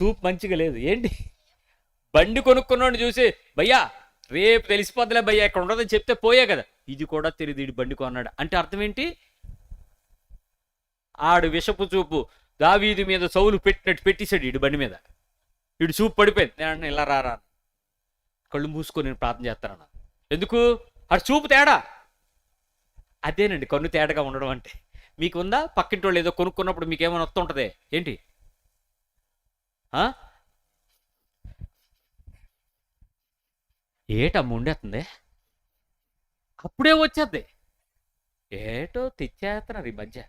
చూపు మంచిగా లేదు. ఏంటి? బండి కొనుక్కున్నాడు చూసి భయ్యా రేపు తెలిసిపోద్దిలే భయ్యా ఇక్కడ ఉండదని చెప్తే పోయే కదా. ఇది కూడా తెలియదు ఇది బండి కొన్నాడు. అంటే అర్థం ఏంటి? ఆడు విషపు చూపు దావీది మీద సౌలు పెట్టినట్టు పెట్టేశాడు ఇడు బండి మీద. ఇడు చూపు పడిపోయింది. నేను ఇలా రారా కళ్ళు మూసుకొని నేను ప్రార్థన చేస్తానన్న ఎందుకు? అటు చూపు తేడా. అదేనండి కన్ను తేడాగా ఉండడం అంటే. మీకు ఉందా పక్కింటి వాళ్ళు ఏదో కొనుక్కున్నప్పుడు మీకు ఏమైనా వస్తుంటుంది. ఏంటి? ఏటమ్మ ఉండేస్తుంది అప్పుడే వచ్చేద్ది. ఏటో తెచ్చేస్తున్నారు ఈ మధ్య.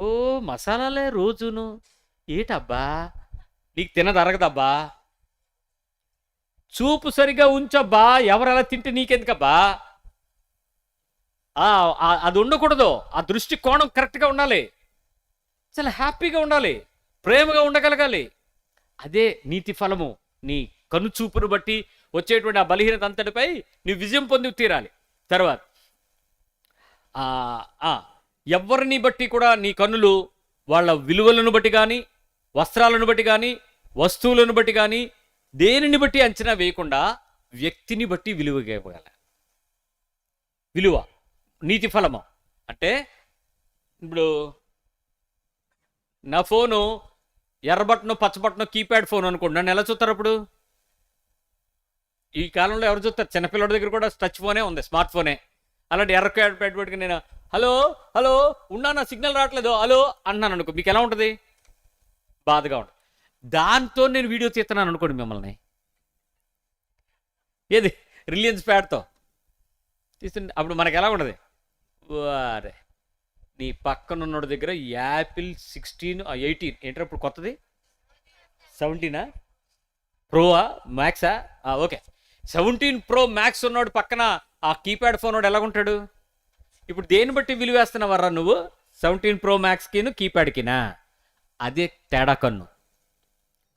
ఓ మసాలాలే రోజును. ఏటబ్బా? నీకు తినదరగదబ్బా చూపు సరిగా ఉంచబ్బా. ఎవరెలా తింటే నీకెందుకబ్బా? ఆ- అది ఉండకూడదు. ఆ దృష్టి కోణం కరెక్ట్గా ఉండాలి. చాలా హ్యాపీగా ఉండాలి. ప్రేమగా ఉండగలగాలి. అదే నీతి ఫలము. నీ కనుచూపును బట్టి వచ్చేటువంటి ఆ బలహీనత అంతటిపై నీ విజయం పొంది తీరాలి. తర్వాత ఎవరిని బట్టి కూడా నీ కన్నులు వాళ్ళ విలువలను బట్టి కానీ వస్త్రాలను బట్టి కానీ వస్తువులను బట్టి కానీ దేనిని బట్టి అంచనా వేయకుండా వ్యక్తిని బట్టి విలువ ఇవ్వగల విలువ నీతి ఫలము. అంటే ఇప్పుడు నా ఫోను ఎర్రబట్టను పచ్చబట్టను కీప్యాడ్ ఫోన్ అనుకోండి. నన్ను ఎలా చూస్తారు అప్పుడు? ఈ కాలంలో ఎవరు చూస్తారు? చిన్నపిల్లడి దగ్గర కూడా టచ్ ఫోనే ఉంది స్మార్ట్ ఫోనే. అలాంటి ఎర్ర క్యాడ్ పెట్టుకుని నేను హలో హలో ఉన్నా నా సిగ్నల్ రావట్లేదు హలో అన్నాను అనుకో మీకు ఎలా ఉంటుంది? బాధగా ఉంటుంది. దాంతో నేను వీడియో తీస్తున్నాను అనుకోండి మిమ్మల్ని. ఏది? రిలయన్స్ ప్యాడ్తో. తీస్తుంటే అప్పుడు మనకు ఎలా ఉండదు వారే. నీ పక్కన ఉన్నోడి దగ్గర యాపిల్ సిక్స్టీన్ ఎయిటీన్. ఏంటో ఇప్పుడు కొత్తది? సెవెంటీనా? ప్రోవా? మ్యాక్సా ఓకే. సెవెంటీన్ ప్రో మ్యాక్స్ ఉన్నోడు పక్కన ఆ కీప్యాడ్ ఫోన్ వాడు ఎలా ఉంటాడు ఇప్పుడు దేన్ని బట్టి విలువేస్తున్నావర్రా నువ్వు? సెవెంటీన్ ప్రో మ్యాక్స్కిను కీప్యాడ్కినా? అదే తేడా కన్ను.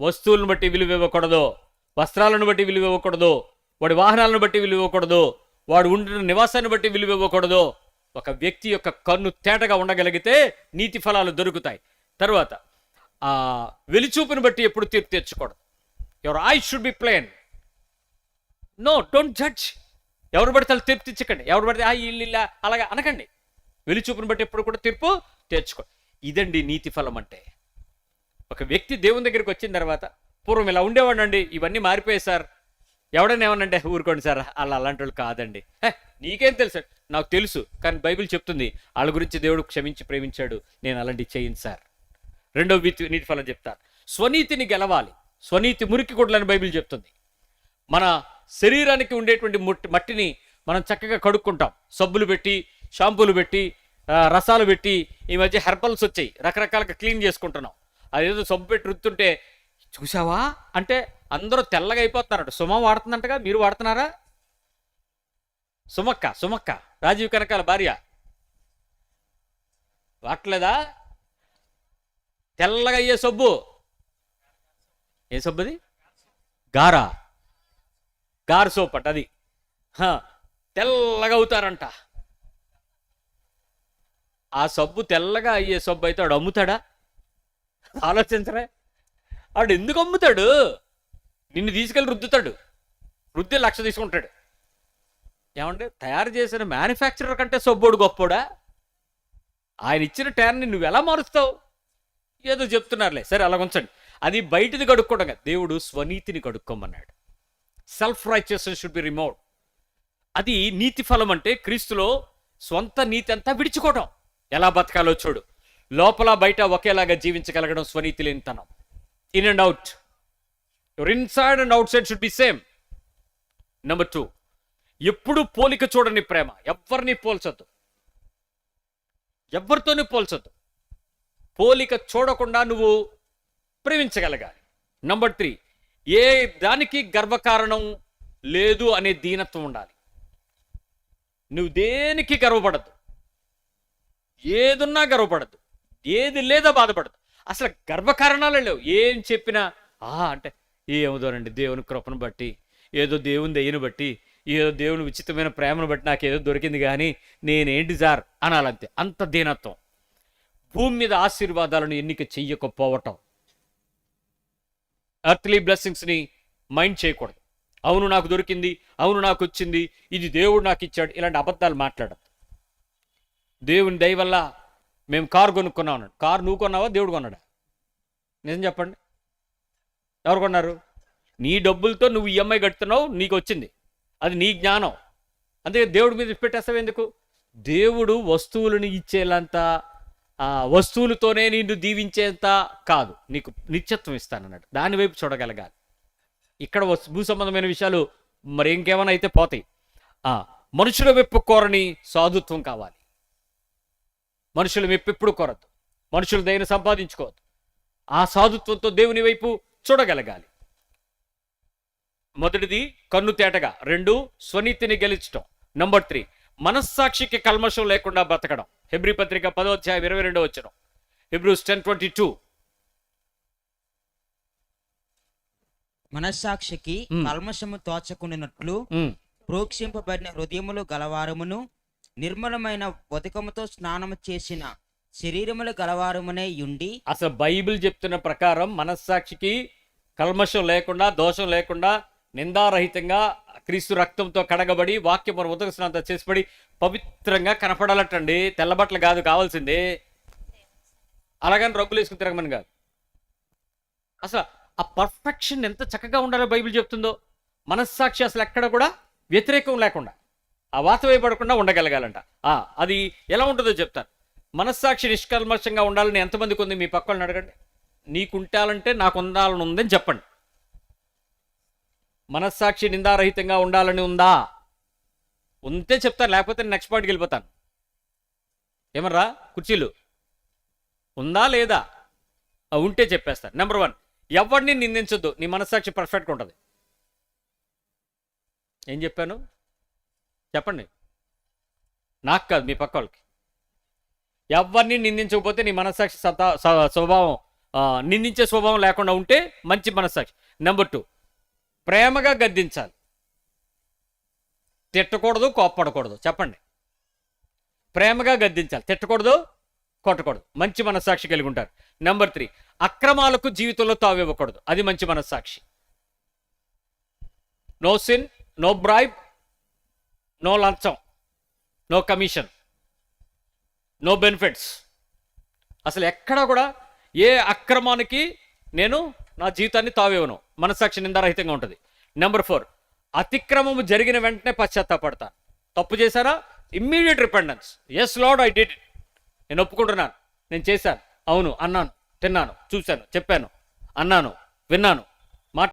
వస్తువులను బట్టి విలువ ఇవ్వకూడదు. వస్త్రాలను బట్టి విలువ ఇవ్వకూడదు. వాడి వాహనాలను బట్టి విలువ ఇవ్వకూడదు. వాడు ఉండిన నివాసాన్ని బట్టి విలువ ఇవ్వకూడదు. ఒక వ్యక్తి యొక్క కన్ను తేటగా ఉండగలిగితే నీతి ఫలాలు దొరుకుతాయి. తర్వాత ఆ వెలిచూపుని బట్టి ఎప్పుడు తీర్పు తెచ్చుకోవడం. Your eye should be plain no don't judge ఎవరు పడితే వాళ్ళు తీర్పు తెచ్చకండి. ఎవరు పడితే ఆ ఇల్లు ఇలా అలాగా అనకండి. వెలిచూపుని బట్టి ఎప్పుడు కూడా తీర్పు తెచ్చుకో. ఇదండి నీతి ఫలం అంటే. ఒక వ్యక్తి దేవుని దగ్గరికి వచ్చిన తర్వాత పూర్వం ఇలా ఉండేవాడండి ఇవన్నీ మారిపోయాయి సార్. ఎవడైనా ఏమనంటే ఊరుకోండి సార్ అలా అలాంటి వాళ్ళు కాదండి. హే, నీకేం తెలుసు? నాకు తెలుసు కానీ బైబిల్ చెప్తుంది వాళ్ళ గురించి దేవుడు క్షమించి ప్రేమించాడు నేను అలాంటివి చేయను సార్. రెండో వీతి నీతి ఫలం చెప్తారు. స్వనీతిని గెలవాలి. స్వనీతి మురికి కొడలని బైబిల్ చెప్తుంది. మన శరీరానికి ఉండేటువంటి మట్టిని మనం చక్కగా కడుక్కుంటాం. సబ్బులు పెట్టి షాంపూలు పెట్టి రసాలు పెట్టి ఈ మధ్య హెర్బల్స్ వచ్చాయి. రకరకాలుగా క్లీన్ చేసుకుంటున్నాం. అదేదో సబ్బు పెట్టి రుత్తుంటే చూసావా? అంటే అందరూ తెల్లగా అయిపోతున్నారట. సుమ వాడుతుందంటగా? మీరు వాడుతున్నారా? సుమక్క సుమక్క రాజీవ్ కనకాల భార్య. వాడలేదా తెల్లగా అయ్యే సబ్బు. ఏ సబ్బు అది గారా. గార్ సోప్ అట అది. తెల్లగా అవుతారంట. ఆ సబ్బు తెల్లగా అయ్యే సబ్బు అయితే వాడు అమ్ముతాడా? ఆలోచించరా? వాడు ఎందుకు అమ్ముతాడు? నిన్ను తీసుకెళ్ళి రుద్దుతాడు. రుద్ది లక్ష తీసుకుంటాడు. ఏమంటే తయారు చేసిన మ్యానుఫ్యాక్చరర్ కంటే సొబ్బోడు గొప్పోడా? ఆయన ఇచ్చిన టైర్ని నువ్వు ఎలా మారుస్తావు? ఏదో చెప్తున్నారులే. సరే అలా ఉంచండి. అది బయటిది కడుక్కోవడం దేవుడు స్వనీతిని కడుక్కోమన్నాడు. Self righteousness should be remove అది నీతి ఫలం అంటే క్రీస్తులో సొంత నీతి అంతా విడిచుకోవడం ఎలా బతకాలో చూడు. లోపల బయట ఒకేలాగా జీవించగలగడం స్వనీతి లేనితనం. In and out. Your inside and outside should be same number two ఎప్పుడు పోలిక చూడని ప్రేమ. ఎవరిని పోల్చొద్దు. ఎవరితోని పోల్చొద్దు. పోలిక చూడకుండా నువ్వు ప్రేమించగలగాలి. నంబర్ త్రీ ఏ దానికి గర్వకారణం లేదు అనే దీనత్వం ఉండాలి. నువ్వు దేనికి గర్వపడద్దు? ఏదున్నా గర్వపడద్దు. ఏది లేదా బాధపడదు అసలు గర్వకారణాలు లేవు. ఏం చెప్పినా ఆ అంటే ఏముదోనండి? దేవుని కృపను బట్టి ఏదో దేవుని దయ్యను బట్టి ఏదో దేవుని ఉచితమైన ప్రేమను బట్టి నాకు ఏదో దొరికింది కానీ నేనేంటి సార్ అనాలంతే. అంత దీనత్వం. భూమి మీద ఆశీర్వాదాలను ఎన్నిక చెయ్యకపోవటం. అర్త్లీ బ్లెస్సింగ్స్ని మైండ్ చేయకూడదు. అవును నాకు దొరికింది అవును నాకు వచ్చింది ఇది దేవుడు నాకు ఇచ్చాడు ఇలాంటి అబద్ధాలు మాట్లాడద్దు. దేవుని దయ వల్ల మేము కారు కొనుక్కున్నాం అన్నాడు. కారు నువ్వు కొన్నావా? దేవుడు కొన్నాడా? నిజం చెప్పండి. ఎవరు కొన్నారు? నీ డబ్బులతో నువ్వు ఈఎంఐ కడుతున్నావు నీకు వచ్చింది అది నీ జ్ఞానం. అందుకే దేవుడి మీద పెట్టేస్తావు ఎందుకు? దేవుడు వస్తువులను ఇచ్చేంత ఆ వస్తువులతోనే నిన్ను దీవించేంత కాదు. నీకు నిత్యత్వం ఇస్తానన్నాడు. దాని వైపు చూడగలగాలి. ఇక్కడ వస్తు- భూ సంబంధమైన విషయాలు మరి ఇంకేమైనా అయితే పోతాయి. మనుషుల మెప్పు కోరని సాధుత్వం కావాలి. మనుషుల మెప్పు ఎప్పుడు కోరద్దు. మనుషుల దయను సంపాదించుకోవద్దు. ఆ సాధుత్వంతో దేవుని వైపు చూడగలగాలి. మొదటిది కన్ను తేటగా రెండు స్వనీతిని గెలిచటం. నంబర్ త్రీ మనస్సాక్షికి కల్మషం లేకుండా బ్రతకడం. హెబ్రి పత్రిక పదో అధ్యాయం ఇరవై రెండో వచ్చిన హెబ్రూస్ టెన్ ట్వంటీ టూ. మనస్సాక్షికి. కల్మషము తోచకుండినట్లు ప్రోక్షింపబడిన హృదయములు గలవారమును నిర్మలమైన ఉదకముతో స్నానము చేసిన శరీరములు గలవారమునే ఉండి అసలు బైబిల్ చెప్తున్న ప్రకారం మనస్సాక్షికి కల్మషం లేకుండా దోషం లేకుండా నిందారహితంగా క్రీస్తు రక్తంతో కడగబడి వాక్యం మన ఉదక చేసిపడి పవిత్రంగా కనపడాలటండి. తెల్లబట్టలు కాదు కావాల్సింది. అలాగని రంగులు వేసుకుని తిరగమని కాదు. అసలు ఆ పర్ఫెక్షన్ ఎంత చక్కగా ఉండాలో బైబిల్ చెప్తుందో. మనస్సాక్షి అసలు ఎక్కడ కూడా వ్యతిరేకం లేకుండా ఆ వాతవేయబడకుండా ఉండగలగాలంట. ఆ, అది ఎలా ఉంటుందో చెప్తాను. మనస్సాక్షి నిష్కల్మషంగా ఉండాలని ఎంతమందికి ఉంది మీ పక్కన అడగండి. నీకు ఉండాలంటే నాకు ఉండాలని ఉందని చెప్పండి. మనస్సాక్షి నిందారహితంగా ఉండాలని ఉందా? ఉంటే చెప్తాను లేకపోతే నెక్స్ట్ పాయింట్కి వెళ్ళిపోతాను. ఏమర్రా? కుర్చీలు. ఉందా లేదా? ఉంటే చెప్పేస్తాను. నెంబర్ వన్ ఎవరిని నిందించొద్దు. నీ మనస్సాక్షి పర్ఫెక్ట్గా ఉంటుంది. ఏం చెప్పాను? చెప్పండి. నాకు కాదు మీ పక్క వాళ్ళకి. ఎవరిని నిందించకపోతే నీ మనస్సాక్షి సతా స- స్వభావం నిందించే స్వభావం లేకుండా ఉంటే మంచి మనస్సాక్షి. నెంబర్ టూ ప్రేమగా గద్దించాలి. తిట్టకూడదు కోప్పడకూడదు. చెప్పండి. ప్రేమగా గద్దించాలి. తిట్టకూడదు కొట్టకూడదు. మంచి మనస్సాక్షి కలిగి ఉంటారు. నెంబర్ త్రీ అక్రమాలకు జీవితంలో తావివ్వకూడదు అది మంచి మనస్సాక్షి. No sin no bribe no లంచం నో కమిషన్ నో బెనిఫిట్స్ అసలు ఎక్కడా కూడా ఏ అక్రమానికి నేను నా జీవితాన్ని తావేవను? మనస్సాక్షి నిందారహితంగా ఉంటుంది. నెంబర్ ఫోర్ అతిక్రమము జరిగిన వెంటనే పశ్చాత్తాపడతాను తప్పు చేశారా? Immediate repentance yes Lord I did నేను ఒప్పుకుంటున్నాను. నేను చేశాను. అవును అన్నాను తిన్నాను చూశాను చెప్పాను అన్నాను విన్నాను.